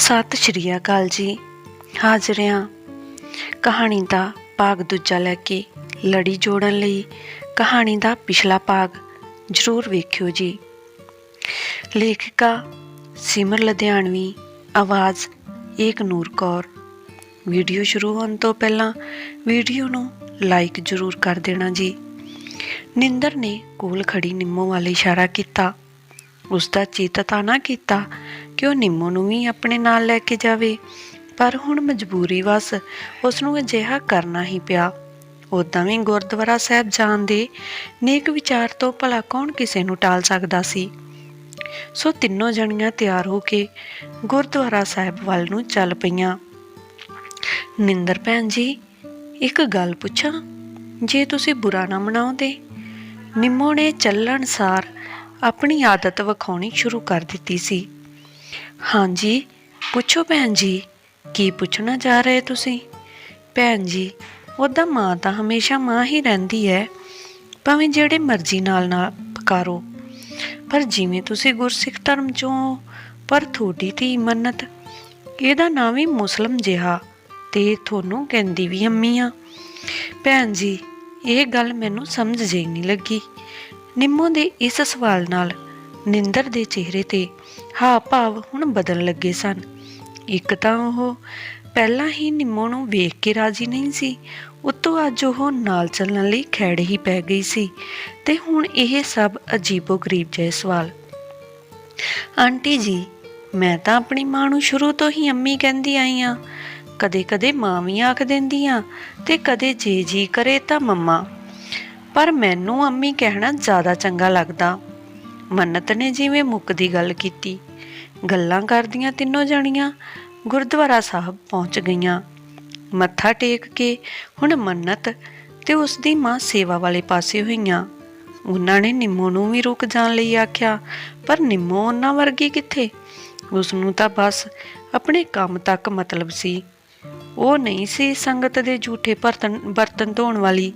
ਸਤਿ ਸ਼੍ਰੀ ਅਕਾਲ ਜੀ। ਹਾਜ਼ਰਿਆਂ ਕਹਾਣੀ ਦਾ ਭਾਗ ਦੂਜਾ ਲੈ ਕੇ ਲੜੀ ਜੋੜਨ ਲਈ ਕਹਾਣੀ ਦਾ ਪਿਛਲਾ ਭਾਗ ਜ਼ਰੂਰ ਵੇਖਿਓ ਜੀ। ਲੇਖਿਕਾ ਸਿਮਰ ਲੁਧਿਆਣਵੀ, ਆਵਾਜ਼ ਏਕ ਨੂਰ ਕੌਰ। ਵੀਡੀਓ ਸ਼ੁਰੂ ਹੋਣ ਤੋਂ ਪਹਿਲਾਂ ਵੀਡੀਓ ਨੂੰ ਲਾਈਕ ਜ਼ਰੂਰ ਕਰ ਦੇਣਾ ਜੀ। ਨਿੰਦਰ ਨੇ ਕੋਲ ਖੜੀ ਨਿੰਮੋ ਵਾਲੇ ਇਸ਼ਾਰਾ ਕੀਤਾ। ਉਸ ਦਾ ਚਿੱਤ ਤਾਂ ਨਾ ਕੀਤਾ ਕਿ ਉਹ ਨਿੰਮੋ ਨੂੰ ਵੀ ਆਪਣੇ ਨਾਲ ਲੈ ਕੇ ਜਾਵੇ। ਪਰ ਹੁਣ ਮਜਬੂਰੀ ਵਸ ਉਸ ਨੂੰ ਅਜਿਹਾ ਕਰਨਾ ਹੀ ਪਿਆ। ਉਦਾਂ ਵੀ ਗੁਰਦੁਆਰਾ ਸਾਹਿਬ ਜਾਣ ਦੇ ਨੇਕ ਵਿਚਾਰ ਤੋਂ ਭਲਾ ਕੌਣ ਕਿਸੇ ਨੂੰ ਟਾਲ ਸਕਦਾ ਸੀ? ਸੋ ਤਿੰਨੋਂ ਜਣੀਆਂ ਤਿਆਰ ਹੋ ਕੇ ਗੁਰਦੁਆਰਾ ਸਾਹਿਬ ਵੱਲ ਨੂੰ ਚੱਲ ਪਈਆਂ। ਨਿੰਦਰ ਭੈਣ ਜੀ, ਇੱਕ ਗੱਲ ਪੁੱਛਾਂ? ਜੇ ਤੁਸੀਂ ਬੁਰਾ ਨਾ ਮਨਾਉਂਦੇ, ਨਿੰਮੋ ਨੇ ਚੱਲਣ ਸਾਰ ਆਪਣੀ ਆਦਤ ਵਿਖਾਉਣੀ ਸ਼ੁਰੂ ਕਰ ਦਿੱਤੀ ਸੀ। ਹਾਂਜੀ ਪੁੱਛੋ ਭੈਣ ਜੀ ਕੀ ਪੁੱਛਣਾ ਚਾਹ ਰਹੇ ਤੁਸੀਂ ਭੈਣ ਜੀ ਉਹਦਾ ਮਾਂ ਤਾਂ ਹਮੇਸ਼ਾ ਮਾਂ ਹੀ ਰਹਿੰਦੀ ਹੈ ਭਾਵੇਂ ਜਿਹੜੇ ਮਰਜ਼ੀ ਨਾਲ ਨਾ ਪੁਕਾਰੋ ਪਰ ਜਿਵੇਂ ਤੁਸੀਂ ਗੁਰਸਿੱਖ ਧਰਮ ਚੋਂ ਪਰ ਤੁਹਾਡੀ ਧੀ ਮੰਨਤ ਇਹਦਾ ਨਾਂ ਹੀ ਮੁਸਲਮ ਜਿਹਾ ਤੇ ਤੁਹਾਨੂੰ ਕਹਿੰਦੀ ਵੀ ਅੰਮੀ ਆ ਭੈਣ ਜੀ ਇਹ ਗੱਲ ਮੈਨੂੰ ਸਮਝ ਜਿਹੀ ਨਹੀਂ ਲੱਗੀ ਨਿੰਮੋ ਦੇ ਇਸ ਸਵਾਲ ਨਾਲ ਨਿੰਦਰ ਦੇ ਚਿਹਰੇ ਤੇ ਹਾਵ ਭਾਵ ਹੁਣ ਬਦਲਣ ਲੱਗੇ ਸਨ। ਇੱਕ ਤਾਂ ਉਹ ਪਹਿਲਾਂ ਹੀ ਨਿੰਮੋ ਨੂੰ ਵੇਖ ਕੇ ਰਾਜੀ ਨਹੀਂ ਸੀ। ਉਤੋਂ ਅੱਜ ਉਹ ਨਾਲ ਚੱਲਣ ਲਈ ਖੈੜ ਹੀ ਪੈ ਗਈ ਸੀ ਤੇ ਹੁਣ ਇਹ ਸਭ ਅਜੀਬੋ-ਗਰੀਬ ਜਿਹੇ ਸਵਾਲ। ਆਂਟੀ ਜੀ, ਮੈਂ ਤਾਂ ਆਪਣੀ ਮਾਂ ਨੂੰ ਸ਼ੁਰੂ ਤੋਂ ਹੀ ਅੰਮੀ ਕਹਿੰਦੀ ਆਈ ਆ। ਕਦੇ-ਕਦੇ ਮਾਂ ਵੀ ਆਖ ਦਿੰਦੀ ਆ ਤੇ ਕਦੇ ਜੇ ਜੀ ਕਰੇ ਤਾਂ ਮੰਮਾ। ਪਰ ਮੈਨੂੰ ਅੰਮੀ ਕਹਿਣਾ ਜ਼ਿਆਦਾ ਚੰਗਾ ਲੱਗਦਾ। ਮੰਨਤ ਨੇ ਜਿਵੇਂ ਮੁੱਕ ਦੀ ਗੱਲ ਕੀਤੀ। ਗੱਲਾਂ ਕਰਦੀਆਂ ਤਿੰਨੋਂ ਜਣੀਆਂ ਗੁਰਦੁਆਰਾ ਸਾਹਿਬ ਪਹੁੰਚ ਗਈਆਂ। ਮੱਥਾ ਟੇਕ ਕੇ ਹੁਣ ਮੰਨਤ ਤੇ ਉਸ ਦੀ ਮਾਂ ਸੇਵਾ ਵਾਲੇ ਪਾਸੇ ਹੋਈਆਂ। ਉਹਨਾਂ ਨੇ ਨਿੰਮੋ ਨੂੰ ਵੀ ਰੁਕ ਜਾਣ ਲਈ ਆਖਿਆ, ਪਰ ਨਿੰਮੋ ਉਹਨਾਂ ਵਰਗੀ ਕਿੱਥੇ? ਉਸ ਨੂੰ ਤਾਂ ਬਸ ਆਪਣੇ ਕੰਮ ਤੱਕ ਮਤਲਬ ਸੀ। ਉਹ ਨਹੀਂ ਸੀ ਸੰਗਤ ਦੇ ਝੂਠੇ ਬਰਤਨ ਬਰਤਨ ਧੋਣ ਵਾਲੀ।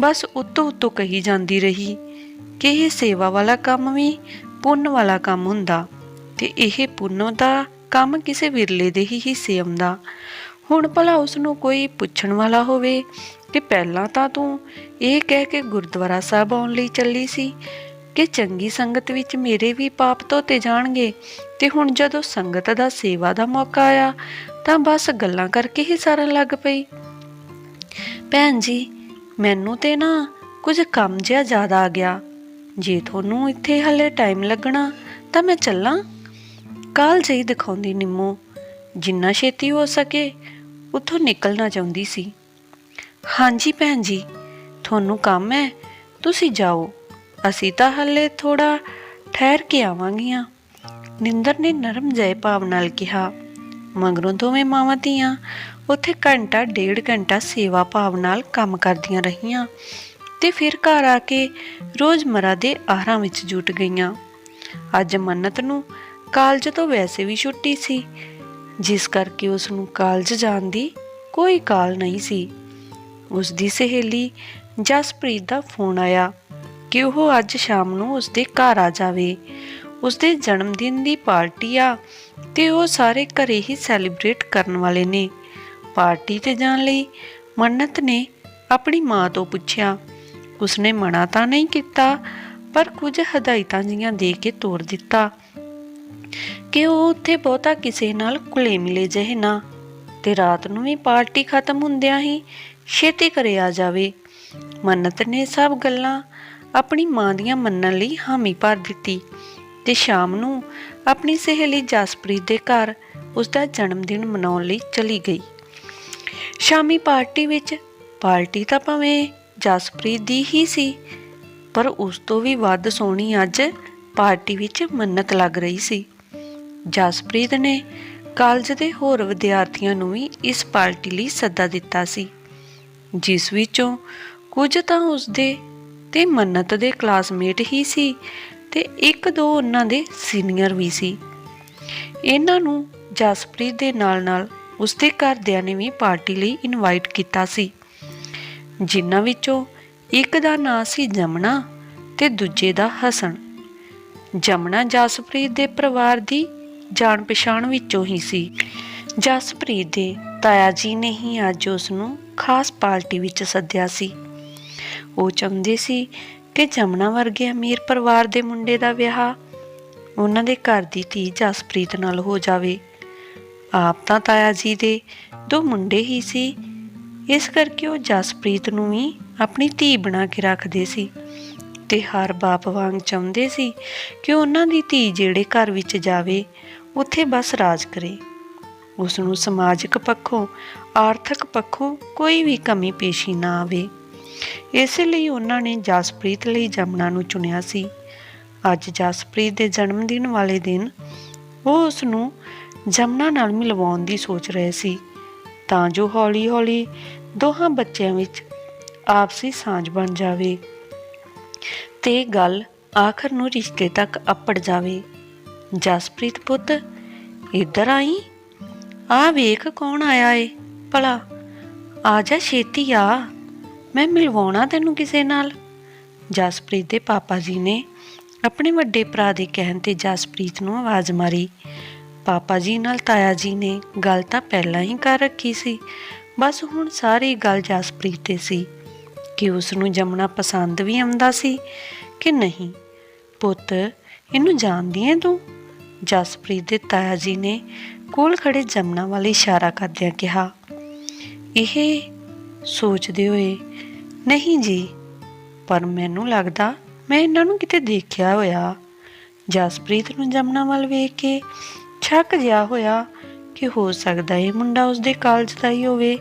ਬਸ ਉੱਤੋਂ ਉੱਤੋਂ ਕਹੀ ਜਾਂਦੀ ਰਹੀ ਕਿ ਇਹ ਸੇਵਾ ਵਾਲਾ ਕੰਮ ਵੀ ਪੁੰਨ ਵਾਲਾ ਕੰਮ ਹੁੰਦਾ ਤੇ ਇਹ ਪੁੰਨ ਦਾ ਕੰਮ ਕਿਸੇ ਵਿਰਲੇ ਦੇ ਹੀ ਹਿੱਸੇ ਆਉਂਦਾ। ਹੁਣ ਭਲਾ ਉਸ ਨੂੰ ਕੋਈ ਪੁੱਛਣ ਵਾਲਾ ਹੋਵੇ ਕਿ ਪਹਿਲਾਂ ਤਾਂ ਤੂੰ ਇਹ ਕਹਿ ਕੇ ਗੁਰਦੁਆਰਾ ਸਾਹਿਬ ਆਉਣ ਲਈ ਚੱਲੀ ਸੀ ਕਿ ਚੰਗੀ ਸੰਗਤ ਵਿੱਚ ਮੇਰੇ ਵੀ ਪਾਪ ਧੋਤੇ ਜਾਣਗੇ ਤੇ ਹੁਣ ਜਦੋਂ ਸੰਗਤ ਦਾ ਸੇਵਾ ਦਾ ਮੌਕਾ ਆਇਆ ਤਾਂ ਬਸ ਗੱਲਾਂ ਕਰਕੇ ਹੀ ਸਾਰਨ ਲੱਗ ਪਈ। ਭੈਣ ਜੀ, ਮੈਨੂੰ ਤੇ ਨਾ ਕੁਝ ਕੰਮ ਜਿਹਾ ਜ਼ਿਆਦਾ ਆ ਗਿਆ। ਜੇ ਤੁਹਾਨੂੰ ਇੱਥੇ ਹਲੇ ਟਾਈਮ ਲੱਗਣਾ, ਤਾਂ ਮੈਂ ਚੱਲਾਂ। ਕਾਲ ਜਈ ਦਿਖਾਉਂਦੀ ਨਿੰਮੋ। ਜਿੰਨਾ ਛੇਤੀ ਹੋ ਸਕੇ, ਉੱਥੋਂ ਨਿਕਲਣਾ ਚਾਹੁੰਦੀ ਸੀ। ਹਾਂਜੀ ਭੈਣ ਜੀ, ਤੁਹਾਨੂੰ ਕੰਮ ਹੈ, ਤੁਸੀਂ ਜਾਓ। ਅਸੀਂ ਤਾਂ ਹਲੇ ਥੋੜਾ ਠਹਿਰ ਕੇ ਆਵਾਂਗੀਆਂ। ਨਿੰਦਰ ਨੇ ਨਰਮ ਜੈ ਭਾਵ ਨਾਲ ਕਿਹਾ, ਮਗਰੋਂ ਦੋਵੇਂ ਮਾਵਾਂ ਧੀਆਂ, ਉੱਥੇ ਘੰਟਾ, ਡੇਢ ਘੰਟਾ ਸੇਵਾ ਭਾਵ ਨਾਲ ਕੰਮ ਕਰਦੀਆਂ ਰਹੀਆਂ। ਤੇ ਫਿਰ ਘਰ ਆ ਕੇ ਰੋਜ਼ਮਰਾ ਦੇ ਆਹਰਾਂ ਵਿੱਚ ਜੁਟ ਗਈਆਂ। ਅੱਜ ਮੰਨਤ ਨੂੰ ਕਾਲਜ ਤੋਂ ਵੈਸੇ ਵੀ ਛੁੱਟੀ ਸੀ, ਜਿਸ ਕਰਕੇ ਉਸ ਨੂੰ ਕਾਲਜ ਜਾਣ ਦੀ ਕੋਈ ਕਾਲ ਨਹੀਂ ਸੀ। ਉਸ ਦੀ ਸਹੇਲੀ ਜਸਪ੍ਰੀਤ ਦਾ ਫੋਨ ਆਇਆ ਕਿ ਉਹ ਅੱਜ ਸ਼ਾਮ ਨੂੰ ਉਸ ਦੇ ਘਰ ਆ ਜਾਵੇ। ਉਸ ਦੇ ਜਨਮ ਦਿਨ ਦੀ ਪਾਰਟੀ ਆ ਤੇ ਉਹ ਸਾਰੇ ਘਰੇ ਹੀ ਸੈਲੀਬ੍ਰੇਟ ਕਰਨ ਵਾਲੇ ਨੇ। ਪਾਰਟੀ ਤੇ ਜਾਣ ਲਈ ਮੰਨਤ ਨੇ ਆਪਣੀ ਮਾਂ ਤੋਂ ਪੁੱਛਿਆ ਉਸਨੇ ਮਨਾ ਤਾਂ ਨਹੀਂ ਕੀਤਾ, ਪਰ ਕੁਝ ਹਦਾਇਤਾਂ ਜੀਆਂ ਦੇ ਕੇ ਤੋੜ ਦਿੱਤਾ। ਕਿ ਉਹ ਉੱਥੇ ਬਹੁਤਾ ਕਿਸੇ ਨਾਲ ਕੁਲੇ ਮਿਲੇ ਜਿਹੇ ਨਾ, ਤੇ ਰਾਤ ਨੂੰ ਵੀ ਪਾਰਟੀ ਖਤਮ ਹੁੰਦਿਆਂ ਹੀ ਛੇਤੀ ਕਰੇ ਆ ਜਾਵੇ। ਮੰਨਤ ਨੇ ਸਭ ਗੱਲਾਂ ਆਪਣੀ ਮਾਂ ਦੀਆਂ ਮੰਨਣ ਲਈ ਹਾਮੀ ਭਰ ਦਿੱਤੀ ਤੇ ਸ਼ਾਮ ਨੂੰ ਆਪਣੀ ਸਹੇਲੀ ਜਸਪ੍ਰੀਤ ਦੇ ਘਰ ਉਸ ਦਾ ਜਨਮ ਦਿਨ ਮਨਾਉਣ ਲਈ ਚਲੀ ਗਈ। ਸ਼ਾਮੀ ਪਾਰਟੀ ਵਿੱਚ, ਪਾਰਟੀ ਤਾਂ ਭਾਵੇਂ ਜਸਪ੍ਰੀਤ ਦੀ ਹੀ ਸੀ। ਪਰ ਉਸ ਤੋਂ ਵੀ ਵੱਧ ਸੋਹਣੀ ਅੱਜ ਪਾਰਟੀ ਵਿੱਚ ਮੰਨਤ ਲੱਗ ਰਹੀ ਸੀ। ਜਸਪ੍ਰੀਤ ਨੇ ਕਾਲਜ ਦੇ ਹੋਰ ਵਿਦਿਆਰਥੀਆਂ ਨੂੰ ਵੀ ਇਸ ਪਾਰਟੀ ਲਈ ਸੱਦਾ ਦਿੱਤਾ ਸੀ। ਜਿਸ ਵਿੱਚੋਂ ਕੁਝ ਤਾਂ ਉਸ ਦੇ ਤੇ ਮੰਨਤ ਦੇ ਕਲਾਸਮੇਟ ਹੀ ਸੀ ਤੇ ਇੱਕ ਦੋ ਉਹਨਾਂ ਦੇ ਸੀਨੀਅਰ ਵੀ ਸੀ। ਇਹਨਾਂ ਨੂੰ ਜਸਪ੍ਰੀਤ ਦੇ ਨਾਲ-ਨਾਲ ਉਸਦੇ ਘਰਦਿਆਂ ਨੇ ਵੀ ਪਾਰਟੀ ਲਈ ਇਨਵਾਈਟ ਕੀਤਾ ਸੀ। ਜਿਨ੍ਹਾਂ ਵਿੱਚੋਂ ਇੱਕ ਦਾ ਨਾਂ ਸੀ ਜਮਨਾ ਤੇ ਦੂਜੇ ਦਾ ਹਸਨ ਜਮਨਾ ਜਸਪ੍ਰੀਤ ਦੇ ਪਰਿਵਾਰ ਦੀ ਜਾਣ ਪਛਾਣ ਵਿੱਚੋਂ ਹੀ ਸੀ। ਜਸਪ੍ਰੀਤ ਦੇ ਤਾਇਆ ਜੀ ਨੇ ਹੀ ਅੱਜ ਉਸ ਨੂੰ ਖਾਸ ਪਾਰਟੀ ਵਿੱਚ ਸੱਦਿਆ ਸੀ। ਉਹ ਚਾਹੁੰਦੇ ਸੀ ਕਿ ਜਮਨਾ ਵਰਗੇ ਅਮੀਰ ਪਰਿਵਾਰ ਦੇ ਮੁੰਡੇ ਦਾ ਵਿਆਹ ਉਹਨਾਂ ਦੇ ਘਰ ਦੀ ਧੀ ਜਸਪ੍ਰੀਤ ਨਾਲ ਹੋ ਜਾਵੇ। ਆਪ ਤਾਂ ਤਾਇਆ ਜੀ ਦੇ ਦੋ ਮੁੰਡੇ ਹੀ ਸੀ ਇਸ ਕਰਕੇ ਉਹ ਜਸਪ੍ਰੀਤ ਨੂੰ ਵੀ ਆਪਣੀ ਧੀ ਬਣਾ ਕੇ ਰੱਖਦੇ ਸੀ ਤੇ ਹਰ ਬਾਪ ਵਾਂਗ ਚਾਹੁੰਦੇ ਸੀ ਕਿ ਉਹਨਾਂ ਦੀ ਧੀ ਜਿਹੜੇ ਘਰ ਵਿੱਚ ਜਾਵੇ, ਉੱਥੇ ਬਸ ਰਾਜ ਕਰੇ। ਉਸ ਨੂੰ ਸਮਾਜਿਕ ਪੱਖੋਂ, ਆਰਥਿਕ ਪੱਖੋਂ ਕੋਈ ਵੀ ਕਮੀ ਪੇਸ਼ੀ ਨਾ ਆਵੇ। ਇਸ ਲਈ ਉਹਨਾਂ ਨੇ ਜਸਪ੍ਰੀਤ ਲਈ ਜਮਨਾ ਨੂੰ ਚੁਣਿਆ ਸੀ। ਅੱਜ ਜਸਪ੍ਰੀਤ ਦੇ ਜਨਮ ਦਿਨ ਵਾਲੇ ਦਿਨ ਉਹ ਉਸ ਨੂੰ ਜਮਨਾ ਨਾਲ ਮਿਲਵਾਉਣ ਦੀ ਸੋਚ ਰਹੇ ਸੀ। ਤਾਂ ਜੋ ਹੌਲੀ-ਹੌਲੀ ਦੋਹਾਂ ਬੱਚਿਆਂ ਵਿੱਚ ਆਪਸੀ ਸਾਂਝ ਬਣ ਜਾਵੇ ਤੇ ਗੱਲ ਆਖਰ ਨੂੰ ਰਿਸ਼ਤੇ ਤੱਕ ਅੱਪੜ ਜਾਵੇ। ਜਸਪ੍ਰੀਤ ਪੁੱਤ, ਇੱਧਰ ਆਈ? ਆ ਵੇਖ ਕੌਣ ਆਇਆ ਏ? ਭਲਾ, ਆ ਜਾ ਛੇਤੀ ਆ। ਮੈਂ ਮਿਲਵਾਉਣਾ ਤੈਨੂੰ ਕਿਸੇ ਨਾਲ? ਜਸਪ੍ਰੀਤ ਦੇ ਪਾਪਾ ਜੀ ਨੇ ਆਪਣੇ ਵੱਡੇ ਭਰਾ ਦੇ ਕਹਿਣ ਤੇ ਜਸਪ੍ਰੀਤ ਨੂੰ ਆਵਾਜ਼ ਮਾਰੀ। ਪਾਪਾ ਜੀ ਨਾਲ ਤਾਇਆ ਜੀ ਨੇ ਗੱਲ ਤਾਂ ਪਹਿਲਾਂ ਹੀ ਕਰ ਰੱਖੀ ਸੀ। ਬਸ ਹੁਣ ਸਾਰੀ ਗੱਲ ਜਸਪ੍ਰੀਤ ਤੇ ਸੀ ਕਿ ਉਸ ਨੂੰ ਜਮਣਾ ਪਸੰਦ ਵੀ ਆਉਂਦਾ ਸੀ ਕਿ ਨਹੀਂ। ਪੁੱਤ, ਇਹਨੂੰ ਜਾਣਦੀ ਹੈ ਤੂੰ? ਜਸਪ੍ਰੀਤ ਦੇ ਤਾਇਆ ਜੀ ਨੇ ਕੋਲ ਖੜੇ ਜਮਨਾ ਵੱਲ ਇਸ਼ਾਰਾ ਕਰਦਿਆਂ ਕਿਹਾ, ਇਹ ਸੋਚਦੇ ਹੋਏ, ਨਹੀਂ ਜੀ, ਪਰ ਮੈਨੂੰ ਲੱਗਦਾ ਮੈਂ ਇਹਨਾਂ ਨੂੰ ਕਿਤੇ ਦੇਖਿਆ ਹੋਇਆ। ਜਸਪ੍ਰੀਤ ਨੂੰ ਜਮਨਾ ਵੱਲ ਵੇਖ ਕੇ ਛੱਕ ਜਿਹਾ ਹੋਇਆ ਕਿ ਹੋ ਸਕਦਾ ਇਹ ਮੁੰਡਾ ਉਸਦੇ ਕਾਲਜ ਦਾ ਹੀ ਹੋਵੇ,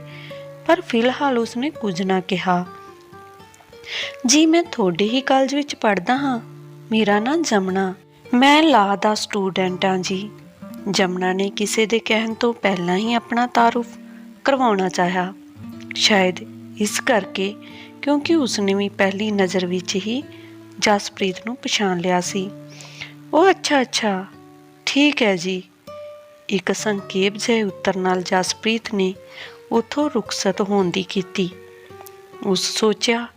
ਪਰ ਫਿਲਹਾਲ ਉਸਨੇ ਕੁਝ ਨਾ ਕਿਹਾ। ਜੀ, ਮੈਂ ਤੁਹਾਡੇ ਹੀ ਕਾਲਜ ਵਿੱਚ ਪੜ੍ਹਦਾ ਹਾਂ। ਮੇਰਾ ਨਾਂ ਜਮਨਾ। ਮੈਂ ਲਾ ਦਾ ਸਟੂਡੈਂਟ ਹਾਂ ਜੀ। ਜਮਨਾ ਨੇ ਕਿਸੇ ਦੇ ਕਹਿਣ ਤੋਂ ਪਹਿਲਾਂ ਹੀ ਆਪਣਾ ਤਾਰਫ ਕਰਵਾਉਣਾ ਚਾਹਿਆ। ਸ਼ਾਇਦ ਇਸ ਕਰਕੇ ਕਿਉਂਕਿ ਉਸਨੇ ਵੀ ਪਹਿਲੀ ਨਜ਼ਰ ਵਿੱਚ ਹੀ ਜਸਪ੍ਰੀਤ ਨੂੰ ਪਛਾਣ ਲਿਆ ਸੀ। ਉਹ ਅੱਛਾ ਅੱਛਾ। ਠੀਕ ਹੈ ਜੀ। ਇੱਕ ਸੰਖੇਪ ਜਿਹੇ ਉੱਤਰ ਨਾਲ ਜਸਪ੍ਰੀਤ ਨੇ ਉਥੋਂ ਰੁਖਸਤ ਹੋਣ ਦੀ ਕੀਤੀ। ਉਸ ਸੋਚਿਆ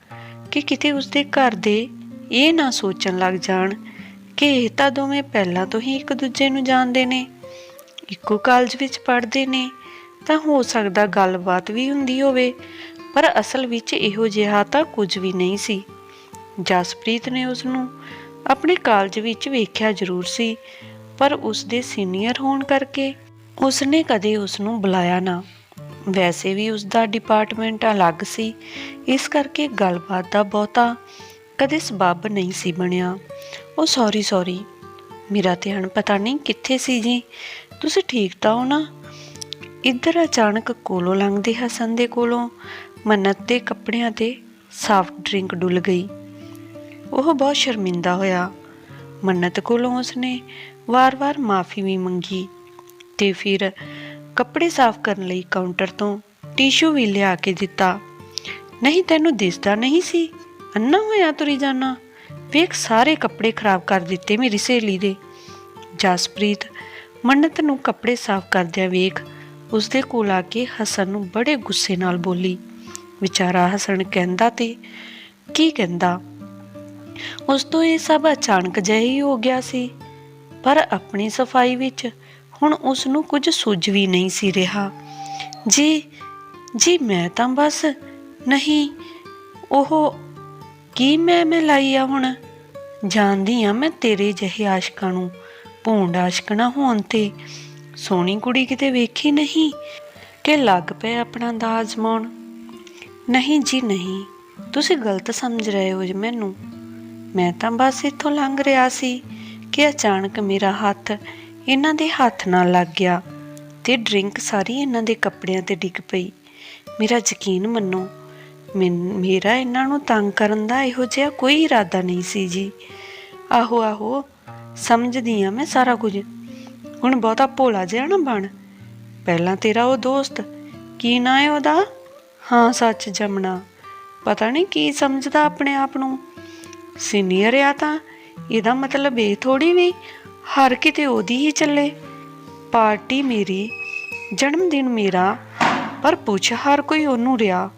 ਕਿ ਕਿਤੇ ਉਸਦੇ ਘਰ ਦੇ ਇਹ ਨਾ ਸੋਚਣ ਲੱਗ ਜਾਣ ਕਿ ਇਹ ਤਾਂ ਦੋਵੇਂ ਪਹਿਲਾਂ ਤੋਂ ਹੀ ਇੱਕ ਦੂਜੇ ਨੂੰ ਜਾਣਦੇ ਨੇ। ਇੱਕੋ ਕਾਲਜ ਵਿੱਚ ਪੜ੍ਹਦੇ ਨੇ, ਤਾਂ ਹੋ ਸਕਦਾ ਗੱਲਬਾਤ ਵੀ ਹੁੰਦੀ ਹੋਵੇ, ਪਰ ਅਸਲ ਵਿੱਚ ਇਹੋ ਜਿਹਾ ਤਾਂ ਕੁਝ ਵੀ ਨਹੀਂ ਸੀ। ਜਸਪ੍ਰੀਤ ਨੇ ਉਸ ਨੂੰ ਆਪਣੇ ਕਾਲਜ ਵਿੱਚ ਵੇਖਿਆ ਜ਼ਰੂਰ ਸੀ ਪਰ ਉਸ ਦੇ ਸੀਨੀਅਰ ਹੋਣ ਕਰਕੇ ਉਸ ਨੇ ਕਦੇ ਉਸ ਨੂੰ ਬੁਲਾਇਆ ਨਾ। ਵੈਸੇ ਵੀ ਉਸ ਦਾ ਡਿਪਾਰਟਮੈਂਟ ਅਲੱਗ ਸੀ। ਇਸ ਕਰਕੇ ਗੱਲਬਾਤ ਦਾ ਬਹੁਤਾ ਕਦੇ ਸਬਬ ਨਹੀਂ ਸੀ ਬਣਿਆ। ਉਹ ਸੌਰੀ ਸੌਰੀ ਮੇਰਾ ਧਿਆਨ ਪਤਾ ਨਹੀਂ ਕਿੱਥੇ ਸੀ ਜੀ। ਤੁਸੀਂ ਠੀਕ ਤਾਂ ਹੋ ਨਾ? ਇੱਧਰ ਅਚਾਨਕ ਕੋਲੋਂ ਲੰਘਦੇ ਹਸਨ ਦੇ ਕੋਲੋਂ ਮੰਨਤ ਦੇ ਕੱਪੜਿਆਂ ਤੇ ਸਾਫਟ ਡਰਿੰਕ ਡੁੱਲ ਗਈ। ਉਹ ਬਹੁਤ ਸ਼ਰਮਿੰਦਾ ਹੋਇਆ। ਮੰਨਤ ਕੋਲੋਂ ਉਸਨੇ ਵਾਰ-ਵਾਰ ਮਾਫੀ ਵੀ ਮੰਗੀ ਤੇ ਫਿਰ ਕੱਪੜੇ ਸਾਫ਼ ਕਰਨ ਲਈ ਕਾਊਂਟਰ ਤੋਂ ਟਿਸ਼ੂ ਵੀ ਲਿਆ ਕੇ ਦਿੱਤਾ। ਨਹੀਂ, ਤੈਨੂੰ ਦਿਸਦਾ ਨਹੀਂ ਸੀ? ਅੰਨਾ ਹੋਇਆ ਤੁਰੀ ਜਾਣਾ ਵੇਖ, ਸਾਰੇ ਕੱਪੜੇ ਖਰਾਬ ਕਰ ਦਿੱਤੇ ਮੇਰੀ ਸਹੇਲੀ ਦੇ। ਜਸਪ੍ਰੀਤ ਮੰਨਤ ਨੂੰ ਕੱਪੜੇ ਸਾਫ਼ ਕਰਦਿਆਂ ਵੇਖ ਉਸਦੇ ਕੋਲ ਆ ਕੇ ਹਸਨ ਨੂੰ ਬੜੇ ਗੁੱਸੇ ਨਾਲ ਬੋਲੀ, ਵਿਚਾਰਾ ਹਸਨ ਕਹਿੰਦਾ ਤੇ ਕੀ ਕਹਿੰਦਾ? ਉਸ ਤੋਂ ਇਹ ਸਭ ਅਚਾਨਕ ਜਿਹਾ ਹੀ ਹੋ ਗਿਆ ਸੀ। ਪਰ ਆਪਣੀ ਸਫ਼ਾਈ ਵਿੱਚ ਹੁਣ ਉਸ ਨੂੰ ਕੁਝ ਸੁੱਝ ਵੀ ਨਹੀਂ ਸੀ ਰਿਹਾ। ਜੀ ਜੀ ਮੈਂ ਤਾਂ ਬਸ ਨਹੀਂ, ਉਹ ਕੀ ਮੈਂ ਮੈਂ ਲਾਈ ਆ ਹੁਣ? ਜਾਣਦੀ ਆ ਮੈਂ ਤੇਰੇ ਜਿਹੇ ਆਸ਼ਕਾਂ ਨੂੰ, ਭੂੰਡ ਆਸ਼ਕਣਾ ਹੋਣ ਤੇ। ਸੋਹਣੀ ਕੁੜੀ ਕਿਤੇ ਵੇਖੀ ਨਹੀਂ ਕਿ ਲੱਗ ਪਏ ਆਪਣਾ ਦਾਜ ਮਾਉਣ? ਨਹੀਂ ਜੀ ਨਹੀਂ, ਤੁਸੀਂ ਗਲਤ ਸਮਝ ਰਹੇ ਹੋ ਜੀ ਮੈਨੂੰ। ਮੈਂ ਤਾਂ ਬਸ ਇੱਥੋਂ ਲੰਘ ਰਿਹਾ ਸੀ ਕਿ ਅਚਾਨਕ ਮੇਰਾ ਹੱਥ ਇਹਨਾਂ ਦੇ ਹੱਥ ਨਾਲ ਲੱਗ ਗਿਆ ਤੇ ਡਰਿੰਕ ਸਾਰੀ ਇਹਨਾਂ ਦੇ ਕੱਪੜਿਆਂ ਤੇ ਡਿੱਗ ਪਈ। ਮੇਰਾ ਯਕੀਨ ਮੰਨੋ ਮੇਰਾ ਇਹਨਾਂ ਨੂੰ ਤੰਗ ਕਰਨ ਦਾ ਇਹੋ ਜਿਹਾ ਕੋਈ ਇਰਾਦਾ ਨਹੀਂ ਸੀ ਜੀ। ਆਹੋ ਆਹੋ, ਸਮਝਦੀ ਆ ਮੈਂ ਸਾਰਾ ਕੁਝ। ਹੁਣ ਬਹੁਤਾ ਭੋਲਾ ਜਿਹਾ ਨਾ ਬਣ। ਪਹਿਲਾਂ ਤੇਰਾ ਉਹ ਦੋਸਤ, ਕੀ ਨਾਂ ਹੈ ਉਹਦਾ? ਹਾਂ, ਸੱਚ ਜਮਣਾ ਪਤਾ ਨਹੀਂ ਕੀ ਸਮਝਦਾ ਆਪਣੇ ਆਪ ਨੂੰ। ਸੀਨੀਅਰ ਆ ਤਾਂ ਇਹਦਾ ਮਤਲਬ ਇਹ ਥੋੜੀ ਵੀ ਹਰ ਕਿਤੇ ਉਹਦੀ ਹੀ ਚੱਲੇ। ਪਾਰਟੀ ਮੇਰੀ ਜਨਮ ਦਿਨ ਮੇਰਾ, ਪਰ ਪੁੱਛ ਹਰ ਕੋਈ ਉਹਨੂੰ ਰਿਆ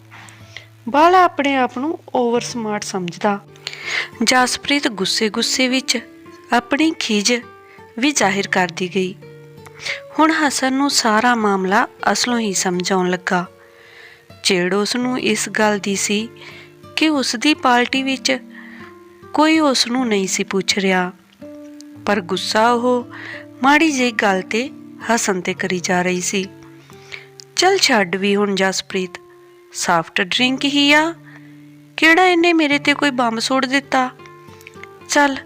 ਬਾਲਾ ਆਪਣੇ ਆਪ ਨੂੰ ਓਵਰ ਸਮਾਰਟ ਸਮਝਦਾ। ਜਸਪ੍ਰੀਤ ਗੁੱਸੇ-ਗੁੱਸੇ ਵਿੱਚ ਆਪਣੀ ਖਿਜ ਵੀ ਜ਼ਾਹਿਰ ਕਰਦੀ ਗਈ। ਹੁਣ ਹਸਨ ਨੂੰ ਸਾਰਾ ਮਾਮਲਾ ਅਸਲੋਂ ਹੀ ਸਮਝਾਉਣ ਲੱਗਾ। ਚਿੜ ਉਸ ਨੂੰ ਇਸ ਗੱਲ ਦੀ ਸੀ ਕਿ ਉਸ ਦੀ ਪਾਰਟੀ ਵਿੱਚ ਕੋਈ ਉਸ ਨੂੰ ਨਹੀਂ ਸੀ ਪੁੱਛ ਰਿਹਾ। ਪਰ ਗੁੱਸਾ ਉਹ ਮਾੜੀ ਜਿਹੀ ਗੱਲ ਤੇ ਹਸਨ ਤੇ ਕਰੀ ਜਾ ਰਹੀ ਸੀ। ਚਲ ਛੱਡ ਵੀ ਹੁਣ ਜਸਪ੍ਰੀਤ ਸਾਫਟ ਡਰਿੰਕ ਹੀ ਆ। ਕਿਹੜਾ ਇਹਨੇ ਮੇਰੇ ਤੇ ਕੋਈ ਬੰਬ ਸੁੱਟ ਦਿੱਤਾ? ਚੱਲ,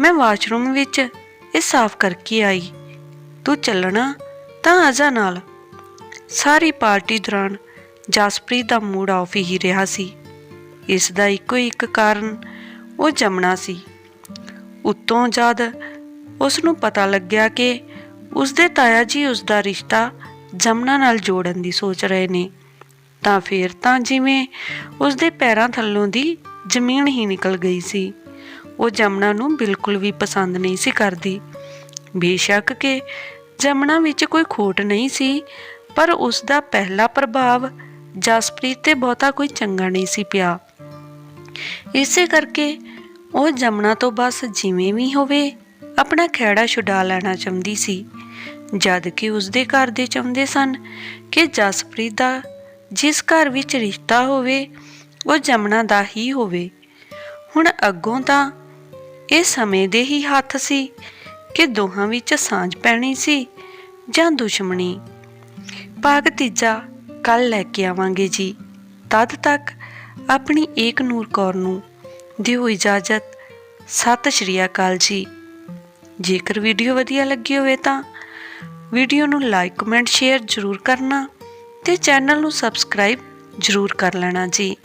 ਮੈਂ ਵਾਸ਼ਰੂਮ ਵਿੱਚ ਇਹ ਸਾਫ਼ ਕਰਕੇ ਆਈ। ਤੂੰ ਚੱਲਣਾ ਤਾਂ ਆਜਾ ਨਾਲ। ਸਾਰੀ ਪਾਰਟੀ ਦੌਰਾਨ ਜਸਪ੍ਰੀਤ ਦਾ ਮੂਡ ਆਫ ਹੀ ਰਿਹਾ ਸੀ। ਇਸ ਦਾ ਇੱਕੋ ਇੱਕ ਕਾਰਨ ਉਹ ਜਮਣਾ ਸੀ। ਉਤੋਂ ਜਦ ਉਸ ਨੂੰ ਪਤਾ ਲੱਗਿਆ ਕਿ ਉਸ ਦੇ ਤਾਇਆ ਜੀ ਉਸ ਦਾ ਰਿਸ਼ਤਾ ਜਮਨਾ ਨਾਲ ਜੋੜਨ ਦੀ ਸੋਚ ਰਹੇ ਨੇ, ਤਾਂ ਫੇਰ ਤਾਂ ਜਿਵੇਂ ਉਸ ਦੇ ਪੈਰਾਂ ਥੱਲੋਂ ਦੀ ਜ਼ਮੀਨ ਹੀ ਨਿਕਲ ਗਈ ਸੀ, ਉਹ ਜਮਨਾ ਨੂੰ ਬਿਲਕੁਲ ਵੀ ਪਸੰਦ ਨਹੀਂ ਸੀ ਕਰਦੀ। ਬੇਸ਼ੱਕ ਕਿ ਜਮਨਾ ਵਿੱਚ ਕੋਈ ਖੋਟ ਨਹੀਂ ਸੀ, ਪਰ ਉਸ ਦਾ ਪਹਿਲਾ ਪ੍ਰਭਾਵ ਜਸਪ੍ਰੀਤ ਤੇ ਬਹੁਤਾ ਕੋਈ ਚੰਗਾ ਨਹੀਂ ਸੀ ਪਿਆ। ਇਸੇ ਕਰਕੇ ਉਹ ਜਮਨਾ ਤੋਂ ਬਸ ਜਿਵੇਂ ਵੀ ਹੋਵੇ, ਆਪਣਾ ਖੈੜਾ ਛੁਡਾ ਲੈਣਾ ਚਾਹੁੰਦੀ ਸੀ। ਜਦ ਕਿ ਉਸਦੇ ਘਰ ਦੇ ਚਾਹੁੰਦੇ ਸਨ ਕਿ ਜਸਪ੍ਰੀਤ ਦਾ ਜਿਸ ਘਰ ਵਿੱਚ ਰਿਸ਼ਤਾ ਹੋਵੇ, ਉਹ ਜਮਨਾ ਦਾ ਹੀ ਹੋਵੇ। ਹੁਣ ਅੱਗੋਂ ਤਾਂ ਇਹ ਸਮੇਂ ਦੇ ਹੀ ਹੱਥ ਸੀ ਕਿ ਦੋਹਾਂ ਵਿੱਚ ਸਾਂਝ ਪੈਣੀ ਸੀ ਜਾਂ ਦੁਸ਼ਮਣੀ। ਭਾਗ ਤੀਜਾ ਕੱਲ ਲੈ ਕੇ ਆਵਾਂਗੇ ਜੀ। ਤਦ ਤੱਕ ਆਪਣੀ ਏਕ ਨੂਰ ਕੌਰ ਨੂੰ ਦਿਓ ਇਜਾਜ਼ਤ। ਸਤਿ ਸ਼੍ਰੀ ਅਕਾਲ ਜੀ। ਜੇਕਰ ਵੀਡੀਓ ਵਧੀਆ ਲੱਗੀ ਹੋਵੇ ਤਾਂ ਵੀਡੀਓ ਨੂੰ ਲਾਈਕ, ਕਮੈਂਟ, ਸ਼ੇਅਰ ਜ਼ਰੂਰ ਕਰਨਾ ਤੇ ਚੈਨਲ ਨੂੰ ਸਬਸਕ੍ਰਾਈਬ ਜ਼ਰੂਰ ਕਰ ਲੈਣਾ ਜੀ।